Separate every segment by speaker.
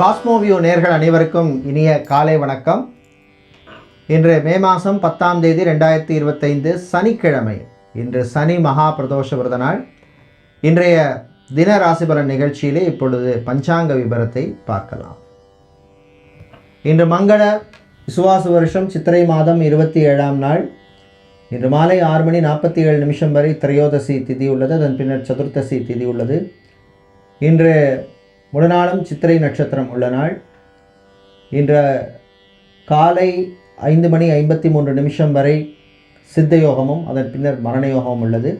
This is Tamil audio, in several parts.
Speaker 1: காஸ்மோவியோ நேர்கள் அனைவருக்கும் இனிய காலை வணக்கம். இன்று மே மாதம் பத்தாம் தேதி ரெண்டாயிரத்தி இருபத்தைந்து சனிக்கிழமை. இன்று சனி மகா பிரதோஷ விரத நாள். இன்றைய தின ராசிபலன் நிகழ்ச்சியிலே இப்பொழுது பஞ்சாங்க விபரத்தை பார்க்கலாம். இன்று மங்கள விசுவாச வருஷம் சித்திரை மாதம் இருபத்தி ஏழாம் நாள். இன்று மாலை ஆறு மணி நாற்பத்தி ஏழு நிமிஷம் வரை திரையோதசி திதி உள்ளது அதன் பின்னர் சதுர்த்தசி திதி உள்ளது. இன்று முழுநாளும் சித்திரை நட்சத்திரம் உள்ள நாள். இன்று காலை ஐந்து மணி ஐம்பத்தி மூன்று நிமிஷம் வரை சித்த யோகமும் அதன் பின்னர் மரண யோகமும் உள்ளது.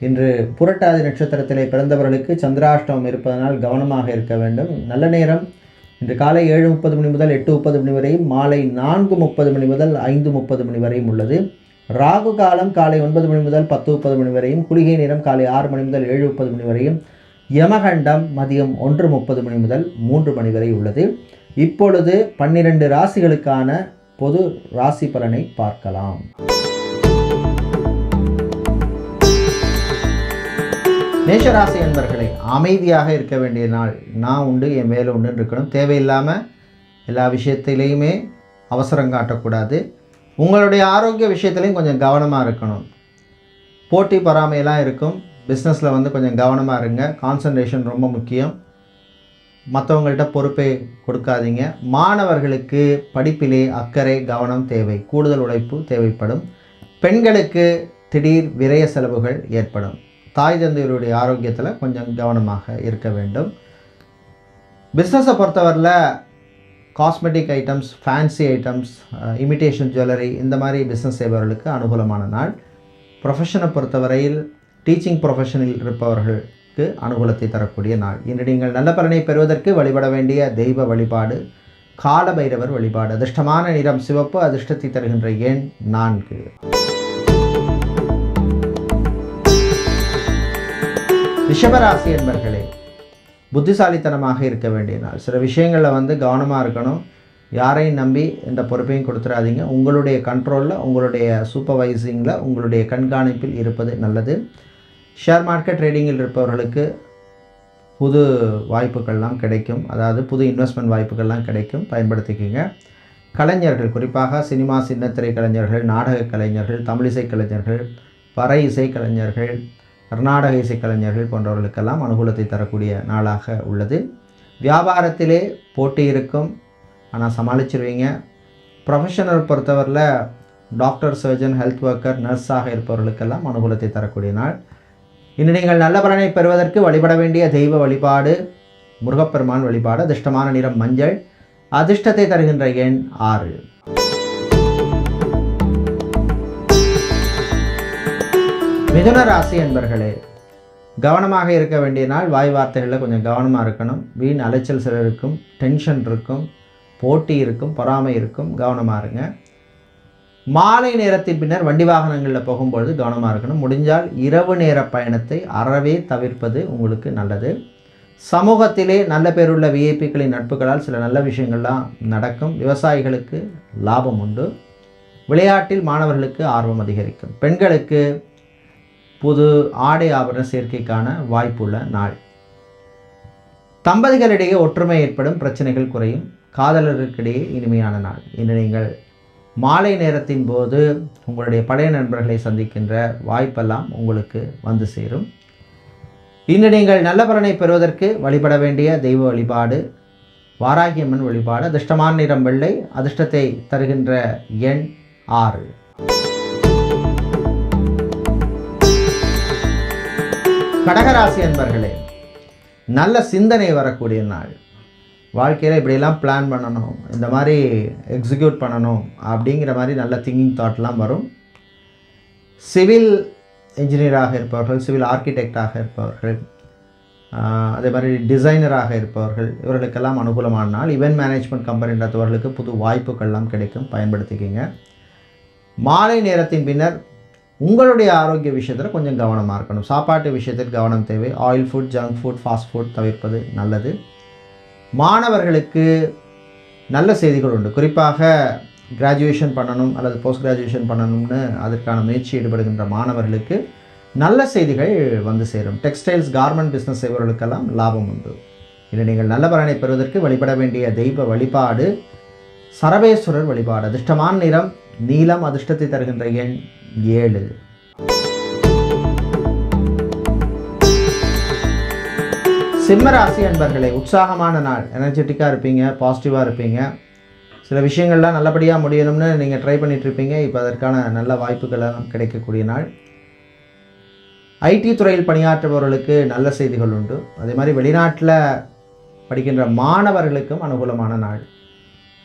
Speaker 1: இன்று புரட்டாதி நட்சத்திரத்திலே பிறந்தவர்களுக்கு சந்திராஷ்டமம் இருப்பதனால் கவனமாக இருக்க வேண்டும். நல்ல நேரம். இன்று காலை ஏழு முப்பது மணி முதல் எட்டு முப்பது மணி வரையும் மாலை நான்கு முப்பது மணி முதல் ஐந்து முப்பது மணி வரையும் உள்ளது. ராகு காலம் காலை ஒன்பது மணி முதல் பத்து முப்பது மணி வரையும் குளிகை நேரம் காலை ஆறு மணி முதல் ஏழு முப்பது மணி வரையும் யமகண்டம் மதியம் ஒன்று முப்பது மணி முதல் மூன்று மணி வரை உள்ளது. இப்பொழுது பன்னிரண்டு ராசிகளுக்கான பொது ராசி பலனை பார்க்கலாம். மேஷராசி என்பர்களே அமைதியாக இருக்க வேண்டிய நாள் நான் உண்டு என் வேலை உண்டுன்னு இருக்கணும். தேவையில்லாமல் எல்லா விஷயத்திலையுமே அவசரம் காட்டக்கூடாது. உங்களுடைய ஆரோக்கிய விஷயத்துலையும் கொஞ்சம் கவனமாக இருக்கணும். போட்டி பொறாமையெல்லாம் இருக்கும். பிஸ்னஸில் வந்து கொஞ்சம் கவனமாக இருங்க. கான்சன்ட்ரேஷன் ரொம்ப முக்கியம். மற்றவங்கள்ட்ட பொறுப்பை கொடுக்காதீங்க. மாணவர்களுக்கு படிப்பிலே அக்கறை கவனம் தேவை. கூடுதல் உழைப்பு தேவைப்படும். பெண்களுக்கு திடீர் விரய செலவுகள் ஏற்படும். தாய் தந்தையருடைய ஆரோக்கியத்தில் கொஞ்சம் கவனமாக இருக்க வேண்டும். பிஸ்னஸை பொறுத்தவரையில் cosmetic items fancy items imitation jewellery இந்த மாதிரி பிஸ்னஸ் செய்பவர்களுக்கு அனுகூலமான நாள். ப்ரொஃபஷனை பொறுத்தவரையில் டீச்சிங் ப்ரொஃபஷனில் இருப்பவர்களுக்கு அனுகூலத்தை தரக்கூடிய நாள். இன்று நீங்கள் நல்ல பலனை பெறுவதற்கு வழிபட வேண்டிய தெய்வ வழிபாடு கால பைரவர் வழிபாடு. அதிர்ஷ்டமான நிறம் சிவப்பு அதிர்ஷ்டத்தை தருகின்ற எண் நான்கு. ரிஷபராசி என்பர்களே புத்திசாலித்தனமாக இருக்க வேண்டிய நாள். சில விஷயங்களில் வந்து கவனமாக இருக்கணும். யாரையும் நம்பி இந்த பொறுப்பையும் கொடுத்துடாதீங்க. உங்களுடைய கண்ட்ரோலில் உங்களுடைய சூப்பர்வைசிங்கில் உங்களுடைய கண்காணிப்பில் இருப்பது நல்லது. ஷேர் மார்க்கெட் ட்ரேடிங்கில் இருப்பவர்களுக்கு புது வாய்ப்புகள்லாம் கிடைக்கும். அதாவது புது இன்வெஸ்ட்மெண்ட் வாய்ப்புகள்லாம் கிடைக்கும். பயன்படுத்திக்கோங்க. கலைஞர்கள் குறிப்பாக சினிமா சின்னத்திரை கலைஞர்கள் நாடக கலைஞர்கள் தமிழிசை கலைஞர்கள் பறை இசை கலைஞர்கள் கர்நாடக இசை கலைஞர்கள் போன்றவர்களுக்கெல்லாம் அனுகூலத்தை தரக்கூடிய நாளாக உள்ளது. வியாபாரத்திலே போட்டி இருக்கும். ஆனால் சமாளிச்சிருவீங்க. ப்ரொஃபஷனல் பொறுத்தவரையில் டாக்டர் சர்ஜன் ஹெல்த் ஒர்க்கர் நர்ஸாக இருப்பவர்களுக்கெல்லாம் அனுகூலத்தை தரக்கூடிய நாள். இன்று நீங்கள் நல்ல பலனை பெறுவதற்கு வழிபட வேண்டிய தெய்வ வழிபாடு முருகப்பெருமான் வழிபாடு அதிர்ஷ்டமான நிறம் மஞ்சள் அதிர்ஷ்டத்தை தருகின்ற எண் ஆறு. மிதுன ராசி என்பர்களே கவனமாக இருக்க வேண்டிய நாள் வாய் வார்த்தைகளில் கொஞ்சம் கவனமாக இருக்கணும். வீண் அலைச்சல் சில இருக்கும் டென்ஷன் இருக்கும் போட்டி இருக்கும் பொறாமை இருக்கும் கவனமாக இருங்க. மாலை நேரத்தின் பின்னர் வண்டி வாகனங்களில் போகும்பொழுது கவனமாக இருக்கணும். முடிஞ்சால் இரவு நேர பயணத்தை அறவே தவிர்ப்பது உங்களுக்கு நல்லது. சமூகத்திலே நல்ல பேருள்ள விஐபிக்களின் நட்புகளால் சில நல்ல விஷயங்கள்லாம் நடக்கும். விவசாயிகளுக்கு லாபம் உண்டு. விளையாட்டில் மாணவர்களுக்கு ஆர்வம் அதிகரிக்கும். பெண்களுக்கு புது ஆடை ஆபரண சேர்க்கைக்கான வாய்ப்புள்ள நாள். தம்பதிகளிடையே ஒற்றுமை ஏற்படும். பிரச்சனைகள் குறையும். காதலர்களுக்கிடையே இனிமையான நாள். இன்று நீங்கள் மாலை நேரத்தின் போது உங்களுடைய பழைய நண்பர்களை சந்திக்கின்ற வாய்ப்பெல்லாம் உங்களுக்கு வந்து சேரும். இன்று நீங்கள் நல்ல பலனை பெறுவதற்கு வழிபட வேண்டிய தெய்வ வழிபாடு வாராகியம்மன் வழிபாடு அதிர்ஷ்டமான நிறம் வெள்ளை அதிர்ஷ்டத்தை தருகின்ற எண் ஆறு. கடகராசி அன்பர்களே நல்ல சிந்தனை வரக்கூடிய நாள். வாழ்க்கையில் இப்படியெல்லாம் பிளான் பண்ணணும். இந்த மாதிரி எக்ஸிக்யூட் பண்ணணும் அப்படிங்கிற மாதிரி நல்ல திங்கிங் தாட்லாம் வரும். சிவில் இன்ஜினியராக இருப்பவர்கள் சிவில் ஆர்கிடெக்டாக இருப்பவர்கள் அதே மாதிரி டிசைனராக இருப்பவர்கள் இவர்களுக்கெல்லாம் அனுகூலமான நாள் இவென்ட் மேனேஜ்மெண்ட் கம்பெனி நடத்துவர்களுக்கு புது வாய்ப்புகள்லாம் கிடைக்கும். பயன்படுத்திக்கிங்க. மாலை நேரத்தின் பின்னர் உங்களுடைய ஆரோக்கிய விஷயத்தில் கொஞ்சம் கவனமாக இருக்கணும். சாப்பாட்டு விஷயத்தில் கவனம் தேவை. Oil food junk food fast food தவிர்ப்பது நல்லது. மாணவர்களுக்கு நல்ல செய்திகள் உண்டு. குறிப்பாக கிராஜுவேஷன் பண்ணணும் அல்லது போஸ்ட் கிராஜுவேஷன் பண்ணணும்னு அதற்கான முயற்சி ஈடுபடுகின்ற மாணவர்களுக்கு நல்ல செய்திகள் வந்து சேரும். டெக்ஸ்டைல்ஸ் கார்மெண்ட் பிஸ்னஸ் செய்பவர்களுக்கெல்லாம் லாபம் உண்டு. இல்லை நீங்கள் நல்ல பலனை பெறுவதற்கு வழிபட வேண்டிய தெய்வ வழிபாடு சரவேஸ்வரர் வழிபாடு. அதிர்ஷ்டமான நிறம் நீலம் அதிர்ஷ்டத்தை தருகின்ற எண் ஏழு. சிம்மராசி அன்பர்களே உற்சாகமான நாள். எனர்ஜெட்டிக்காக இருப்பீங்க பாசிட்டிவாக இருப்பீங்க. சில விஷயங்கள்லாம் நல்லபடியாக முடியணும்னு நீங்கள் ட்ரை பண்ணிகிட்ருப்பீங்க இருப்பீங்க. இப்போ அதற்கான நல்ல வாய்ப்புகளெல்லாம் கிடைக்கக்கூடிய நாள். ஐடி துறையில் பணியாற்றுபவர்களுக்கு நல்ல செய்திகள் உண்டு. அதே மாதிரி வெளிநாட்டில் படிக்கின்ற மாணவர்களுக்கும் அனுகூலமான நாள்.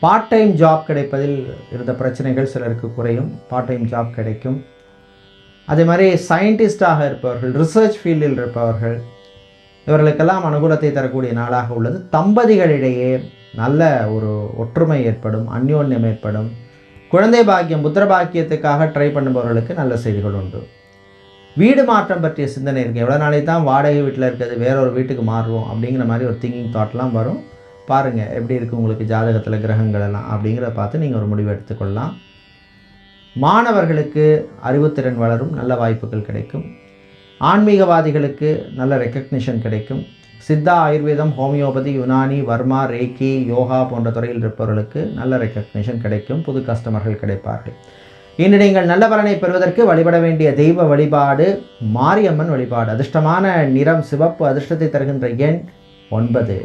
Speaker 1: பார்ட் டைம் ஜாப் கிடைப்பதில் இருந்த பிரச்சனைகள் சிலருக்கு குறையும். பார்ட் டைம் ஜாப் கிடைக்கும். அதே மாதிரி சயின்டிஸ்டாக இருப்பவர்கள் ரிசர்ச் ஃபீல்டில் இருப்பவர்கள் இவர்களுக்கெல்லாம் அனுகூலத்தை தரக்கூடிய நாளாக உள்ளது. தம்பதிகளிடையே நல்ல ஒரு ஒற்றுமை ஏற்படும் அந்யோன்யம் ஏற்படும். குழந்தை பாக்கியம் புத்திர பாக்கியத்துக்காக ட்ரை பண்ணுபவர்களுக்கு நல்ல செய்திகள் உண்டு. வீடு மாற்றம் பற்றிய சிந்தனை இருக்குது எவ்வளோ நாளைக்கு தான் வாடகை வீட்டில் இருக்கிறது வேற ஒரு வீட்டுக்கு மாறுவோம் அப்படிங்கிற மாதிரி ஒரு திங்கிங் தாட்லாம் வரும். பாருங்கள் எப்படி இருக்குது உங்களுக்கு ஜாதகத்தில் கிரகங்கள் எல்லாம் அப்படிங்கிறத பார்த்து நீங்கள் ஒரு முடிவு எடுத்துக்கொள்ளலாம். மாணவர்களுக்கு அறிவுத்திறன் வளரும் நல்ல வாய்ப்புகள் கிடைக்கும். ஆன்மீகவாதிகளுக்கு நல்ல ரெக்கக்னிஷன் கிடைக்கும். சித்தா ஆயுர்வேதம் ஹோமியோபதி யுனானி வர்மா ரேக்கி யோகா போன்ற துறையில் இருப்பவர்களுக்கு நல்ல ரெக்கக்னிஷன் கிடைக்கும். புது கஸ்டமர்கள் கிடைப்பார்கள். இன்று நீங்கள் நல்ல பலனை பெறுவதற்கு வழிபட வேண்டிய தெய்வ வழிபாடு மாரியம்மன் வழிபாடு. அதிர்ஷ்டமான நிறம் சிவப்பு அதிர்ஷ்டத்தை தருகின்ற எண் ஒன்பது.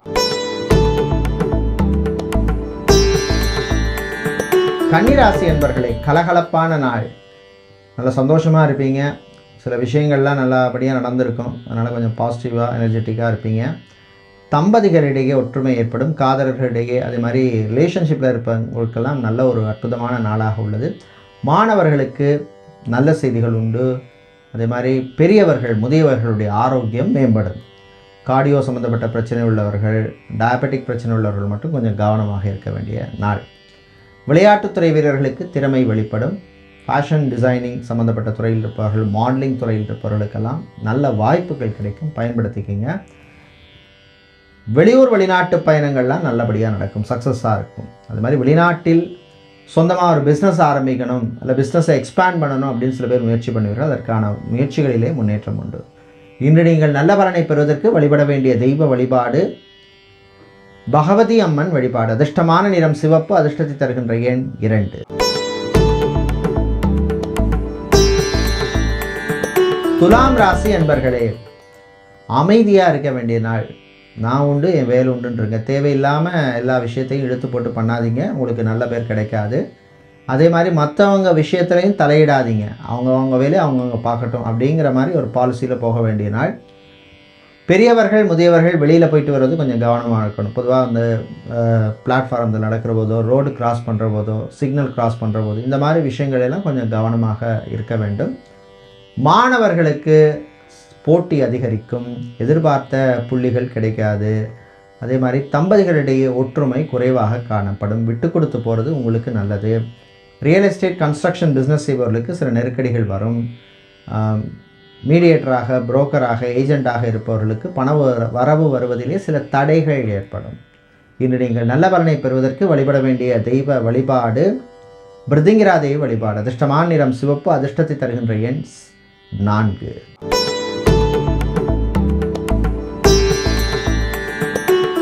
Speaker 1: கன்னிராசி என்பர்களே கலகலப்பான நாள். நல்ல சந்தோஷமாக இருப்பீங்க. சில விஷயங்கள்லாம் நல்லபடியாக நடந்திருக்கும். அதனால் கொஞ்சம் பாசிட்டிவாக எனர்ஜெட்டிக்காக இருப்பீங்க. தம்பதிகளிடையே ஒற்றுமை ஏற்படும். காதலர்களிடையே அதே மாதிரி ரிலேஷன்ஷிப்பில் இருப்பவங்களுக்கெல்லாம் நல்ல ஒரு அற்புதமான நாளாக உள்ளது. மாணவர்களுக்கு நல்ல செய்திகள் உண்டு. அதே மாதிரி பெரியவர்கள் முதியவர்களுடைய ஆரோக்கியம் மேம்படும். கார்டியோ சம்மந்தப்பட்ட பிரச்சனை உள்ளவர்கள் டயபெட்டிக் பிரச்சனை உள்ளவர்கள் மட்டும் கொஞ்சம் கவனமாக இருக்க வேண்டிய நாள். விளையாட்டுத்துறை வீரர்களுக்கு திறமை வெளிப்படும். ஃபேஷன் டிசைனிங் சம்மந்தப்பட்ட துறையில் இருப்பவர்கள் மாடலிங் துறையில் இருப்பவர்களுக்கெல்லாம் நல்ல வாய்ப்புகள் கிடைக்கும். பயன்படுத்திக்கிங்க. வெளியூர் வெளிநாட்டு பயணங்கள்லாம் நல்லபடியாக நடக்கும். சக்ஸஸாக இருக்கும். அது மாதிரி வெளிநாட்டில் சொந்தமாக ஒரு பிஸ்னஸ் ஆரம்பிக்கணும் இல்லை பிஸ்னஸை எக்ஸ்பேண்ட் பண்ணணும் அப்படின்னு சில பேர் முயற்சி பண்ணுவீர்கள் அதற்கான முயற்சிகளிலே முன்னேற்றம் உண்டு. இன்று நீங்கள் நல்ல பலனை பெறுவதற்கு வழிபட வேண்டிய தெய்வ வழிபாடு பகவதி அம்மன் வழிபாடு அதிர்ஷ்டமான நிறம் சிவப்பு அதிர்ஷ்டத்தை தருகின்ற எண் இரண்டு. துலாம் ராசி அன்பர்களே அமைதியாக இருக்க வேண்டிய நாள். நான் உண்டு என் வேலை உண்டுன்றங்க. தேவையில்லாமல் எல்லா விஷயத்தையும் இழுத்து போட்டு பண்ணாதீங்க. உங்களுக்கு நல்ல பேர் கிடைக்காது. அதே மாதிரி மற்றவங்க விஷயத்துலையும் தலையிடாதீங்க. அவங்கவுங்க வேலையை அவங்கவுங்க பார்க்கட்டும் அப்படிங்கிற மாதிரி ஒரு பாலிசியில் போக வேண்டிய நாள். பெரியவர்கள் முதியவர்கள் வெளியில் போயிட்டு வர்றது கொஞ்சம் கவனமாக இருக்கணும். பொதுவாக அந்த பிளாட்ஃபார்மில் நடக்கிற போதோ ரோடு கிராஸ் பண்ணுற போதோ சிக்னல் கிராஸ் பண்ணுற போதோ இந்த மாதிரி விஷயங்களெல்லாம் கொஞ்சம் கவனமாக இருக்க வேண்டும். மாணவர்களுக்கு போட்டி அதிகரிக்கும். எதிர்பார்த்த புள்ளிகள் கிடைக்காது. அதே மாதிரி தம்பதிகளிடையே ஒற்றுமை குறைவாக காணப்படும். விட்டு கொடுத்து போகிறது உங்களுக்கு நல்லது. ரியல் எஸ்டேட் கன்ஸ்ட்ரக்ஷன் பிஸ்னஸ் செய்பவர்களுக்கு சில நெருக்கடிகள் வரும். மீடியேட்டராக புரோக்கராக ஏஜெண்டாக இருப்பவர்களுக்கு பண வர- வரவு வருவதிலே சில தடைகள் ஏற்படும். இன்று நீங்கள் நல்ல பலனை பெறுவதற்கு வழிபட வேண்டிய தெய்வ வழிபாடு பிருதிங்கிரா தெய்வ வழிபாடு அதிர்ஷ்டமான நிறம் சிவப்பு அதிர்ஷ்டத்தை தருகின்ற எண் நான்கு.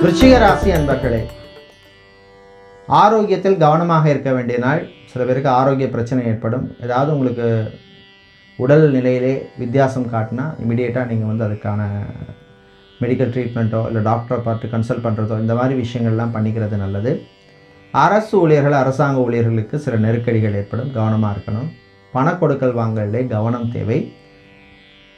Speaker 1: விருச்சிக ராசி அன்பர்களே ஆரோக்கியத்தில் கவனமாக இருக்க வேண்டிய நாள். சில பேருக்கு ஆரோக்கிய பிரச்சனை ஏற்படும். ஏதாவது உங்களுக்கு உடல் நிலையிலே வித்தியாசம் காட்டினா இமிடியேட்டாக நீங்கள் வந்து அதுக்கான மெடிக்கல் ட்ரீட்மெண்ட்டோ இல்லை டாக்டரை பார்த்து கன்சல்ட் பண்ணுறதோ இந்த மாதிரி விஷயங்கள்லாம் பண்ணிக்கிறது நல்லது. அரசு ஊழியர்கள் அரசாங்க ஊழியர்களுக்கு சில நெருக்கடிகள் ஏற்படும். கவனமாக இருக்கணும். பண கொடுக்கல் வாங்கலே கவனம் தேவை.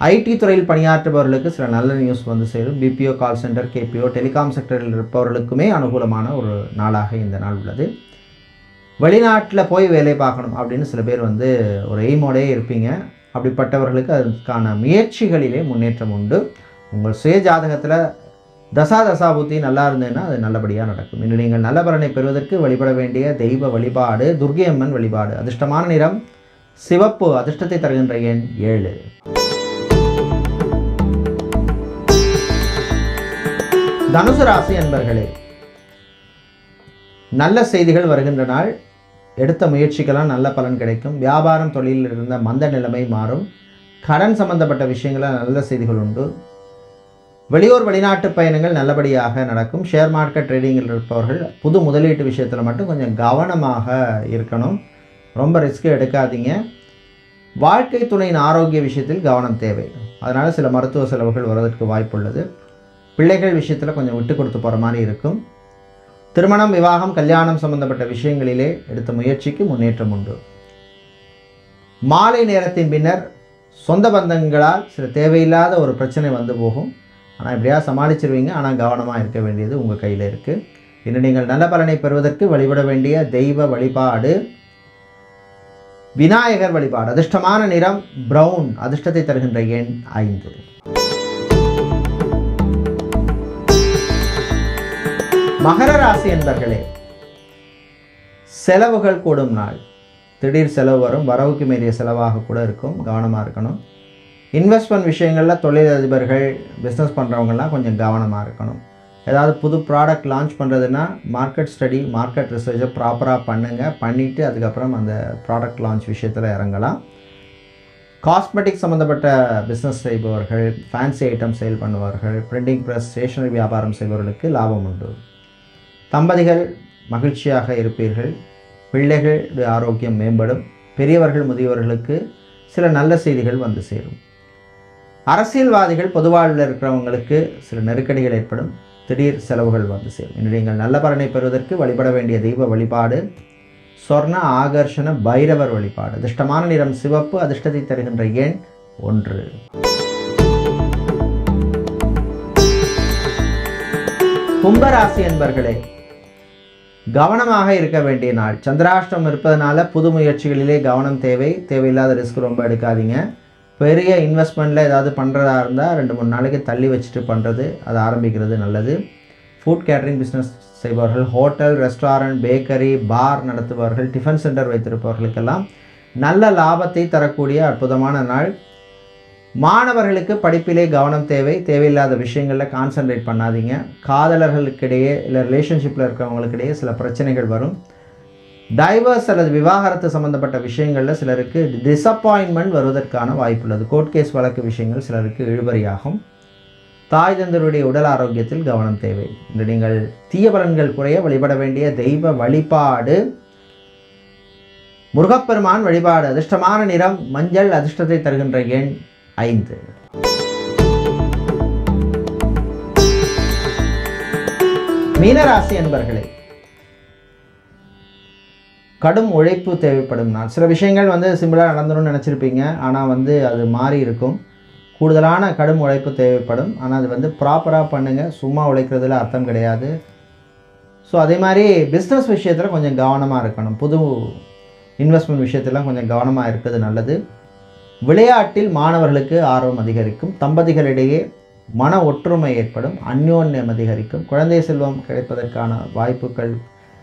Speaker 1: ஐடி துறையில் பணியாற்றுபவர்களுக்கு சில நல்ல நியூஸ் வந்து சேரும். BPO call centre KPO telecom செக்டரில் இருப்பவர்களுக்குமே அனுகூலமான ஒரு நாளாக இந்த நாள் உள்ளது. வெளிநாட்டில் போய் வேலை பார்க்கணும் அப்படின்னு சில பேர் வந்து ஒரு எய்மோடே இருப்பீங்க. அப்படிப்பட்டவர்களுக்கு அதுக்கான முயற்சிகளிலே முன்னேற்றம் உண்டு. உங்கள் சுய ஜாதகத்தில் தசா தசா புத்தி நல்லா இருந்ததுன்னா அது நல்லபடியாக நடக்கும். இன்று நீங்கள் நல்ல பலனை பெறுவதற்கு வழிபட வேண்டிய தெய்வ வழிபாடு துர்க்கை அம்மன் வழிபாடு அதிர்ஷ்டமான நிறம் சிவப்பு அதிர்ஷ்டத்தை தருகின்ற எண் ஏழு. தனுசு ராசி அன்பர்களே நல்ல செய்திகள் வருகின்ற நாள். எடுத்த முயற்சிக்கெல்லாம் நல்ல பலன் கிடைக்கும். வியாபாரம் தொழிலில் இருந்த மந்த நிலைமை மாறும். கடன் சம்பந்தப்பட்ட விஷயங்கள நல்ல செய்திகள் உண்டு. வெளியூர் வெளிநாட்டு பயணங்கள் நல்லபடியாக நடக்கும். ஷேர் மார்க்கெட் ட்ரேடிங்கில் இருப்பவர்கள் புது முதலீட்டு விஷயத்தில் மட்டும் கொஞ்சம் கவனமாக இருக்கணும். ரொம்ப ரிஸ்க் எடுக்காதீங்க. வாழ்க்கை துணையின் ஆரோக்கிய விஷயத்தில் கவனம் தேவை. அதனால் சில மருத்துவ செலவுகள் வருவதற்கு வாய்ப்புள்ளது. பிள்ளைகள் விஷயத்தில் கொஞ்சம் விட்டு கொடுத்து போகிற மாதிரி இருக்கும். திருமணம் விவாகம் கல்யாணம் சம்பந்தப்பட்ட விஷயங்களிலே எடுத்த முயற்சிக்கு முன்னேற்றம் உண்டு. மாலை நேரத்தின் பின்னர் சொந்த பந்தங்களால் சில தேவையில்லாத ஒரு பிரச்சனை வந்து போகும். ஆனால் எப்படியா சமாளிச்சிருவீங்க. ஆனால் கவனமாக இருக்க வேண்டியது உங்கள் கையில் இருக்குது இன்று நீங்கள் நல்ல பலனை பெறுவதற்கு வழிபட வேண்டிய தெய்வ வழிபாடு. விநாயகர் வழிபாடு. அதிர்ஷ்டமான நிறம் ப்ரௌன் அதிர்ஷ்டத்தை தருகின்ற எண் ஐந்து. மகர ராசி என்பர்களே செலவுகள் கூடும் நாள். திடீர் செலவு வரும் வரவுக்கு மீறிய செலவாக கூட இருக்கும் கவனமாக இருக்கணும். இன்வெஸ்ட்மெண்ட் விஷயங்களில் தொழிலதிபர்கள் பிஸ்னஸ் பண்ணுறவங்கலாம் கொஞ்சம் கவனமாக இருக்கணும். ஏதாவது புது ப்ராடக்ட் லான்ச் பண்ணுறதுன்னா மார்க்கெட் ஸ்டடி மார்க்கெட் ரிசர்ச்சை ப்ராப்பராக பண்ணுங்கள் பண்ணிவிட்டு அதுக்கப்புறம் அந்த ப்ராடக்ட் லான்ச் விஷயத்தில் இறங்கலாம். காஸ்மெட்டிக் சம்மந்தப்பட்ட பிஸ்னஸ் செய்பவர்கள் ஃபேன்சி ஐட்டம் சேல் பண்ணுவார்கள் பிரிண்டிங் ப்ரெஸ் ஸ்டேஷனரி வியாபாரம் செய்பவர்களுக்கு லாபம் உண்டு. தம்பதிகள் மகிழ்ச்சியாக இருப்பீர்கள். பிள்ளைகள் ஆரோக்கியம் மேம்படும். பெரியவர்கள் முதியவர்களுக்கு சில நல்ல செய்திகள் வந்து சேரும். அரசியல்வாதிகள் பொதுவாழ்வில் இருக்கிறவங்களுக்கு சில நெருக்கடிகள் ஏற்படும். திடீர் செலவுகள் வந்து சேரும். இன்று நீங்கள் நல்ல பலனை பெறுவதற்கு வழிபட வேண்டிய தெய்வ வழிபாடு சொர்ண ஆகர்ஷண பைரவர் வழிபாடு. அதிர்ஷ்டமான நிறம் சிவப்பு அதிர்ஷ்டத்தை தருகின்ற எண் ஒன்று. கும்பராசி என்பர்களே கவனமாக இருக்க வேண்டிய நாள். சந்திராஷ்டம் இருப்பதனால புது முயற்சிகளிலே கவனம் தேவை. தேவையில்லாத ரிஸ்க் ரொம்ப எடுக்காதீங்க. பெரிய இன்வெஸ்ட்மெண்ட்டில் ஏதாவது பண்ணுறதா இருந்தால் ரெண்டு மூணு நாளைக்கு தள்ளி வச்சுட்டு பண்ணுறது அது ஆரம்பிக்கிறது நல்லது. ஃபுட் கேட்டரிங் பிஸ்னஸ் செய்பவர்கள் ஹோட்டல் ரெஸ்டாரண்ட் பேக்கரி பார் நடத்துபவர்கள் டிஃபன் சென்டர் வைத்திருப்பவர்களுக்கெல்லாம் நல்ல லாபத்தை தரக்கூடிய அற்புதமான நாள். மாணவர்களுக்கு படிப்பிலே கவனம் தேவை தேவையில்லாத விஷயங்களில் கான்சன்ட்ரேட் பண்ணாதீங்க. காதலர்களுக்கிடையே இல்லை ரிலேஷன்ஷிப்பில் இருக்கிறவங்களுக்கிடையே சில பிரச்சனைகள் வரும். டைவர்ஸ் அல்லது விவாகரத்து சம்மந்தப்பட்ட விஷயங்களில் சிலருக்கு டிசப்பாயின்மெண்ட் வருவதற்கான வாய்ப்புள்ளது கோர்ட் கேஸ் வழக்கு விஷயங்கள் சிலருக்கு இழுபறியாகும். தாய் தந்தருடைய உடல் ஆரோக்கியத்தில் கவனம் தேவை. இன்று நீங்கள் தீய பலன்கள் குறைய வழிபட வேண்டிய தெய்வ வழிபாடு. முருகப்பெருமான் வழிபாடு அதிர்ஷ்டமான நிறம் மஞ்சள் அதிர்ஷ்டத்தை தருகின்ற எண் ஐந்து. மீனராசி என்பர்களே கடும் உழைப்பு தேவைப்படும் நான் சில விஷயங்கள் வந்து சிம்பிளாக நடந்துடும் நினச்சிருப்பீங்க. ஆனால் வந்து அது மாறி இருக்கும். கூடுதலான கடும் உழைப்பு தேவைப்படும். ஆனால் அது வந்து ப்ராப்பராக பண்ணுங்கள் சும்மா உழைக்கிறதுல அர்த்தம் கிடையாது. ஸோ அதே மாதிரி பிஸ்னஸ் விஷயத்தில் கொஞ்சம் கவனமாக இருக்கணும். புது இன்வெஸ்ட்மெண்ட் விஷயத்திலாம் கொஞ்சம் கவனமாக இருக்கிறது நல்லது. விளையாட்டில் மாணவர்களுக்கு ஆர்வம் அதிகரிக்கும். தம்பதிகளிடையே மன ஒற்றுமை ஏற்படும். அந்யோன்யம் அதிகரிக்கும். குழந்தை செல்வம் கிடைப்பதற்கான வாய்ப்புகள்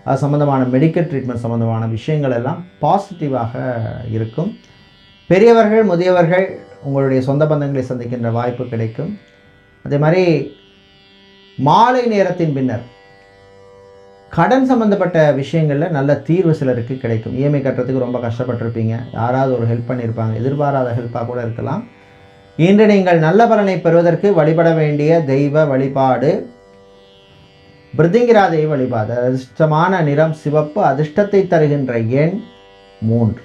Speaker 1: அது சம்மந்தமான மெடிக்கல் ட்ரீட்மெண்ட் சம்மந்தமான விஷயங்கள் எல்லாம் பாசிட்டிவாக இருக்கும். பெரியவர்கள் முதியவர்கள் உங்களுடைய சொந்த பந்தங்களை சந்திக்கின்ற வாய்ப்பு கிடைக்கும். அதே மாதிரி மாலை நேரத்தின் பின்னர் கடன் சம்மந்தப்பட்ட விஷயங்களில் நல்ல தீர்வு சிலருக்கு கிடைக்கும். இஎம்ஐ கட்டுறதுக்கு ரொம்ப கஷ்டப்பட்டிருப்பீங்க. யாராவது ஒரு ஹெல்ப் பண்ணியிருப்பாங்க. எதிர்பாராத ஹெல்ப்பாக கூட இருக்கலாம். இன்று நீங்கள் நல்ல பலனை பெறுவதற்கு வழிபட வேண்டிய தெய்வ வழிபாடு. பிருதிங்கிரா தெய்வ வழிபாடு. அதிர்ஷ்டமான நிறம் சிவப்பு அதிர்ஷ்டத்தை தருகின்ற எண் மூன்று.